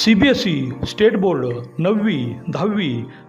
C B S E state board नववी दहावी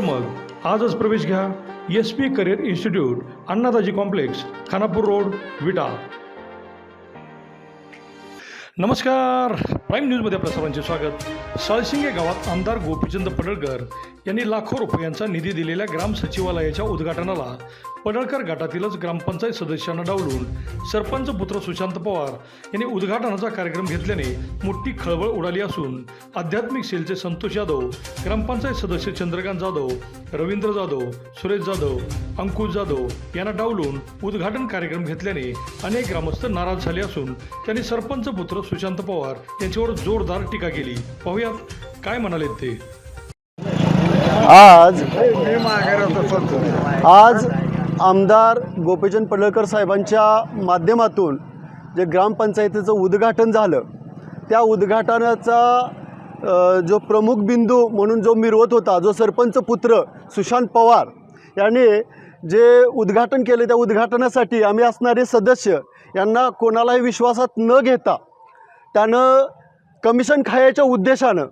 मग आजच प्रवेश घ्या. S P career institute Annadaji complex Khanapur road Vita. नमस्कार. प्राईम न्यूजमध्ये आपल्या सर्वांचे स्वागत. साळसिंगे गावात आमदार गोपीचंद पडळकर यांनी लाखो रुपयांचा निधी दिलेल्या ग्राम सचिवालयाच्या उद्घाटनाला पडळकर गटातीलच ग्रामपंचायत सदस्यांना डावलून सरपंच पुत्र सुशांत पवार यांनी उद्घाटनाचा कार्यक्रम घेतल्याने मोठी खळबळ उडाली असून आध्यात्मिक सेलचे संतोष यादव ग्रामपंचायत सदस्य चंद्रकांत जाधव रवींद्र जाधव सुरेश जाधव अंकुश जाधव यांना डावलून उद्घाटन कार्यक्रम घेतल्याने अनेक ग्रामस्थ नाराज झाले असून त्यांनी सरपंच पुत्र सुशांत पवार यांच्यावर जोरदार टीका केली. पाहूयात काय म्हणाले ते. आज आज आमदार गोपीचंद पडळकर साहेबांच्या माध्यमातून जे ग्रामपंचायतीचं उद्घाटन झालं त्या उद्घाटनाचा जो प्रमुख बिंदू म्हणून जो मिरवत होता जो सरपंच पुत्र सुशांत पवार याने जे उद्घाटन केले त्या उद्घाटनासाठी आम्ही असणारे सदस्य यांना कोणालाही विश्वासात न घेता त्यानं कमिशन खायच्या उद्देशानं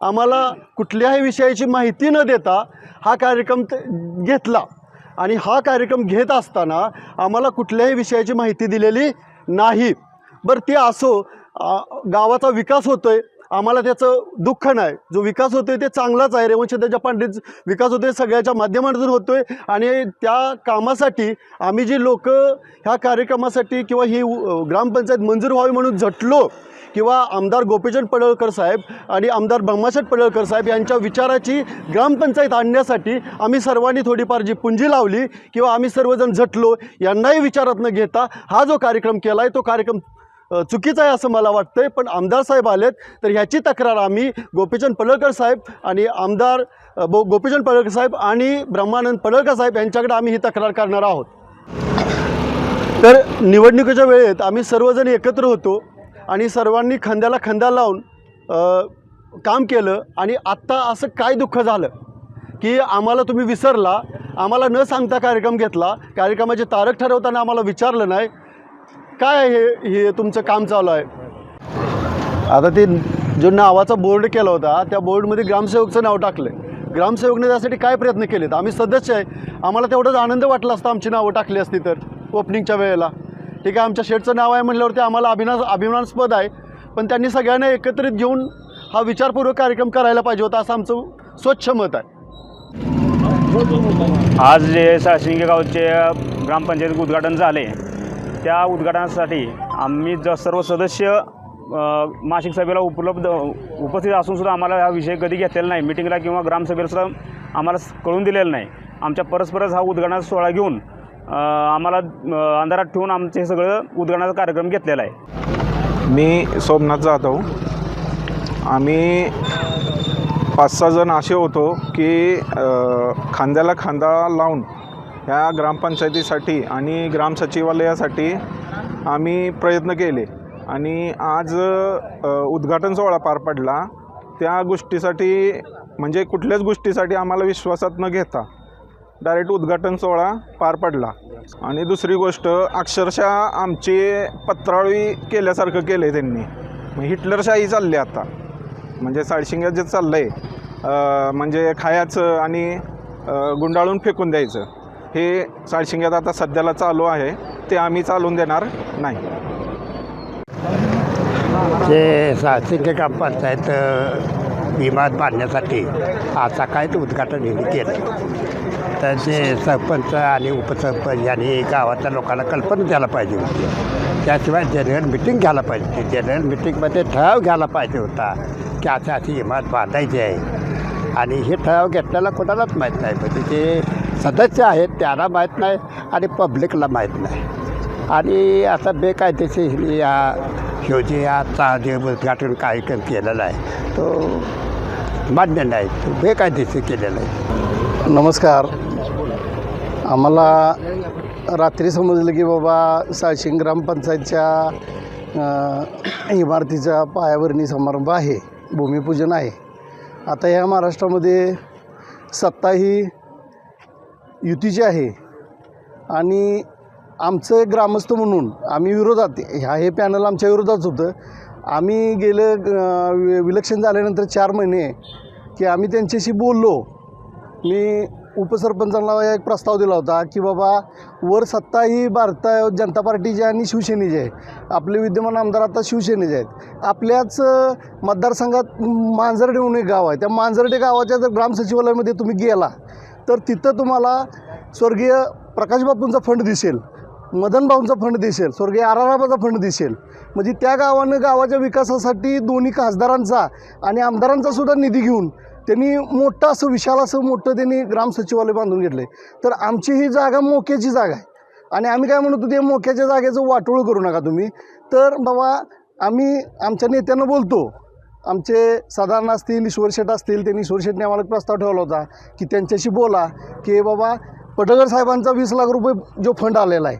आम्हाला कुठल्याही विषयाची माहिती न देता हा कार्यक्रम घेतला. आणि हा कार्यक्रम घेत असताना आम्हाला कुठल्याही विषयाची माहिती दिलेली नाही. बरं ते असो गावाचा विकास होतो आहे आम्हाला त्याचं दुःख नाही. जो विकास होतो आहे ते चांगलाच आहे. रेवणसिद्धाच्या पांडेच विकास होतो आहे सगळ्याच्या माध्यमातून होतो आहे आणि त्या कामासाठी आम्ही जी लोक ह्या कार्यक्रमासाठी किंवा ही ग्रामपंचायत मंजूर व्हावी म्हणून झटलो किंवा आमदार गोपीचंद पडळकर साहेब आणि आमदार ब्रह्माशट पडळकर साहेब यांच्या विचाराची ग्रामपंचायत आणण्यासाठी आम्ही सर्वांनी थोडीफार जी पुंजी लावली किंवा आम्ही सर्वजण झटलो यांनाही विचारात न घेता. हा जो कार्यक्रम केला आहे तो कार्यक्रम चुकीचं चुकीचा आहे असं मला वाटतं आहे पण आमदार साहेब आलेत तर ह्याची तक्रार आम्ही गोपीचंद पडळकर साहेब आणि आमदार बो गो गोपीचंद पडळकर साहेब आणि ब्रह्मानंद पडळकर साहेब यांच्याकडे आम्ही ही तक्रार करणार आहोत. तर निवडणुकीच्या वेळेत आम्ही सर्वजण एकत्र होतो. आणि सर्वांनी खांद्याला खांदा लावून काम केलं आणि आत्ता असं काय दुःख झालं? की आम्हाला तुम्ही विसरला आम्हाला न सांगता कार्यक्रम घेतला कार्यक्रमाचे तारक ठरवताना आम्हाला विचारलं नाही. काय हे हे तुमचं काम चालू आहे? आता ते जो नावाचा बोर्ड केला होता त्या बोर्डमध्ये ग्रामसेवकचं नाव टाकलं ग्रामसेवकने त्यासाठी काय प्रयत्न केलेत? आम्ही सदस्य आहे. आम्हाला तेवढंच आनंद वाटला असता आमची नावं टाकली असती तर ओपनिंगच्या वेळेला. ठीक आहे आमच्या शेठचं नाव आहे म्हटल्यावरती आम्हाला अभिना अभिमानास्पद आहे. पण त्यांनी सगळ्यांना एकत्रित घेऊन हा विचारपूर्वक कार्यक्रम करायला पाहिजे होता असं आमचं स्वच्छ मत आहे. आज जे साशिंगे गावचे ग्रामपंचायत उद्घाटन झाले त्या उद्घाटनासाठी आम्ही ज सर्व सदस्य मासिक सभेला उपलब्ध उपस्थित असूनसुद्धा आम्हाला हा विषय कधी घेतलेला नाही. मिटिंगला किंवा ग्रामसभेला सुद्धा आम्हाला कळून दिलेला नाही. आमच्या परस्परच हा उद्घाटनाचा सोहळा घेऊन आम्हाला अंधारात ठेवून आमचे हे सगळं उद्घाटनाचा कार्यक्रम घेतलेला आहे. मी सोमनाथ जाधव. आम्ही पाच सहा जण असे होतो की खांद्याला खांदा लावून ह्या ग्रामपंचायतीसाठी आणि ग्राम सचिवालयासाठी आम्ही प्रयत्न केले. आणि आज उद्घाटन सोहळा पार पडला. त्या गोष्टीसाठी म्हणजे कुठल्याच गोष्टीसाठी आम्हाला विश्वासात न घेता डायरेक्ट उद्घाटन सोहळा पार पडला. आणि दुसरी गोष्ट अक्षरशः आमची पत्राळी केल्यासारखं केलं आहे त्यांनी. मग हिटलरशाही चालली आता. म्हणजे साळशिंग्यात जे चाललं आहे म्हणजे खायचं आणि गुंडाळून फेकून द्यायचं हे साळशिंग्यात आता सध्याला चालू आहे. ते आम्ही चालून देणार नाही. जे साहसिक ग्रामपंचायत विमान बांधण्यासाठी आज सकाळीच उद्घाटन केलं तर ते सरपंच आणि उपसरपंच यांनी गावाच्या लोकांना कल्पना द्यायला पाहिजे होती. त्याशिवाय जनरल मिटिंग घ्यायला पाहिजे होती. जनरल मिटिंगमध्ये ठराव घ्यायला पाहिजे होता की अशी अशी इमारत बांधायची आहे. आणि हे ठराव घेतल्याला कोणालाच माहीत नाही. म्हणजे जे सदस्य आहेत त्यांना माहीत नाही आणि पब्लिकला माहीत नाही. आणि आता बेकायदेशीर या ह्यो जे आजचा जे उद्घाटन कार्यक्रम केलेला आहे. तो मान्य नाही. तो बेकायदेशीर केलेला आहे. नमस्कार. आम्हाला रात्री समजलं की बाबा साशिंग ग्रामपंचायतच्या इमारतीचा पायाभरणी समारंभ आहे. भूमिपूजन आहे. आता ह्या महाराष्ट्रामध्ये सत्ता ही युतीची आहे. आणि आमचं ग्रामस्थ म्हणून आम्ही विरोधात ह्या हे पॅनल आमच्या विरोधात होतं. आम्ही गेलं वि- विलक्षण झाल्यानंतर चार महिने की आम्ही त्यांच्याशी बोललो. मी उपसरपंचांना एक प्रस्ताव दिला होता की बाबा वर सत्ता ही भारत जनता पार्टीची आणि शिवसेनेची आहे. आपले विद्यमान आमदार आता शिवसेनेचे आहेत. आपल्याच मतदारसंघात मांजर्डे म्हणून एक गाव आहे. त्या मांजर्डे गावाच्या जर ग्रामसचिवालयामध्ये तुम्ही गेला तर तिथं तुम्हाला स्वर्गीय प्रकाशबापूंचा फंड दिसेल मदन भाऊंचा फंड दिसेल स्वर्गीय आराराबाचा फंड दिसेल. म्हणजे त्या गावानं गावाच्या विकासासाठी दोन्ही खासदारांचा आणि आमदारांचा सुद्धा निधी घेऊन त्यांनी मोठं असं विशाल असं मोठं त्यांनी ग्राम सचिवालय बांधून घेतलं आहे तर आमची ही जागा मोक्याची जागा आहे. आणि आम्ही काय म्हणतो ते मोक्याच्या जागेचं वाटोळ करू नका तुम्ही. तर बाबा आम्ही आमच्या नेत्यांना बोलतो. आमचे साधारण असतील ईश्वर शेठ असतील त्यांनी ईश्वर शेठने आम्हाला प्रस्ताव ठेवला होता की त्यांच्याशी बोला की बाबा पटगर साहेबांचा वीस लाख रुपये जो फंड आलेला आहे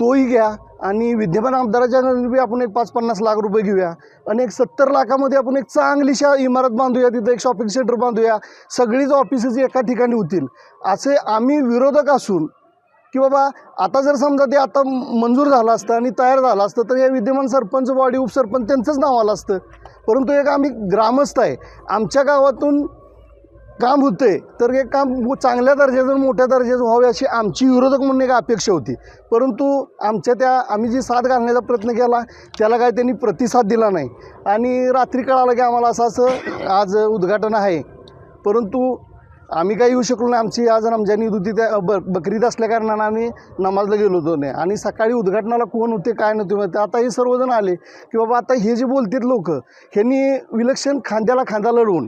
तोही घ्या. आणि विद्यमान आमदाराच्या घरी बी आपण एक पाच पन्नास लाख रुपये घेऊया. आणि एक सत्तर लाखामध्ये आपण एक चांगलीशा इमारत बांधूया तिथं एक शॉपिंग सेंटर बांधूया. सगळीच ऑफिसेस एका ठिकाणी होतील. असे आम्ही विरोधक असून की बाबा आता जर समजा ते आता मंजूर झालं असतं आणि तयार झालं असतं तर या विद्यमान सरपंच बॉडी उपसरपंच त्यांचंच नाव आलं असतं. परंतु एक आम्ही ग्रामस्थ आहे. आमच्या गावातून काम होते तर हे काम चांगल्या दर्जाचं मोठ्या दर्जाचं व्हावे अशी आमची विरोधक म्हणून एक अपेक्षा होती. परंतु आमच्या त्या आम्ही जी साथ घालण्याचा प्रयत्न केला त्याला काय त्यांनी प्रतिसाद दिला नाही. आणि रात्री कळालं की आम्हाला असं असं आज उद्घाटन आहे. परंतु आम्ही काही येऊ शकलो नाही. आमची आज रमजान ईद होती त्या ब बकरीद असल्याकारणानं आम्ही नमाजला गेलो होतो नाही. आणि सकाळी उद्घाटनाला कोण होते काय नव्हते माहिती आता हे सर्वजण आले की बाबा आता हे जे बोलतात लोक ह्यांनी विलक्षण खांद्याला खांदा लढवून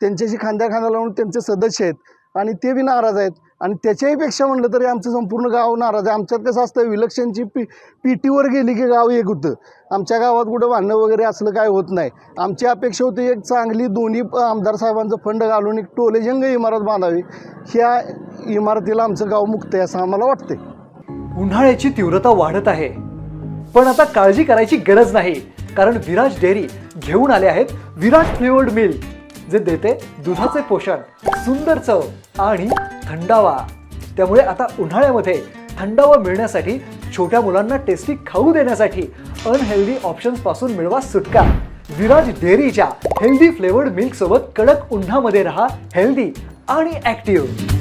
त्यांच्याशी खांद्या खांदा लावून त्यांचे सदस्य आहेत आणि ते बी नाराज आहेत. आणि त्याच्याही पेक्षा म्हणलं तरी आमचं संपूर्ण गाव नाराज आहे. आमच्यात कसं असतं विलक्षणची पी पी टीवर गेली की गाव एक होतं. आमच्या गावात कुठं भांडणं वगैरे असलं काय होत नाही. आमची अपेक्षा होती एक चांगली दोन्ही आमदार साहेबांचं फंड घालून एक टोलेजंग इमारत बांधावी. ह्या इमारतीला आमचं गाव मुक्त आहे असं आम्हाला वाटते उन्हाळ्याची तीव्रता वाढत आहे. पण आता काळजी करायची गरज नाही. कारण विराज डेअरी घेऊन आले आहेत विराट फ्लेवर्ड मिल्क जे देते दुधाचे पोषण सुंदर चव आणि थंडावा. त्यामुळे आता उन्हाळ्यामध्ये थंडावा मिळण्यासाठी छोट्या मुलांना टेस्टी खाऊ देण्यासाठी अनहेल्दी ऑप्शन्सपासून मिळवा सुटका. विराज डेअरीच्या हेल्दी फ्लेवर्ड मिल्क सोबत कडक उन्हामध्ये रहा हेल्दी आणि ऍक्टिव्ह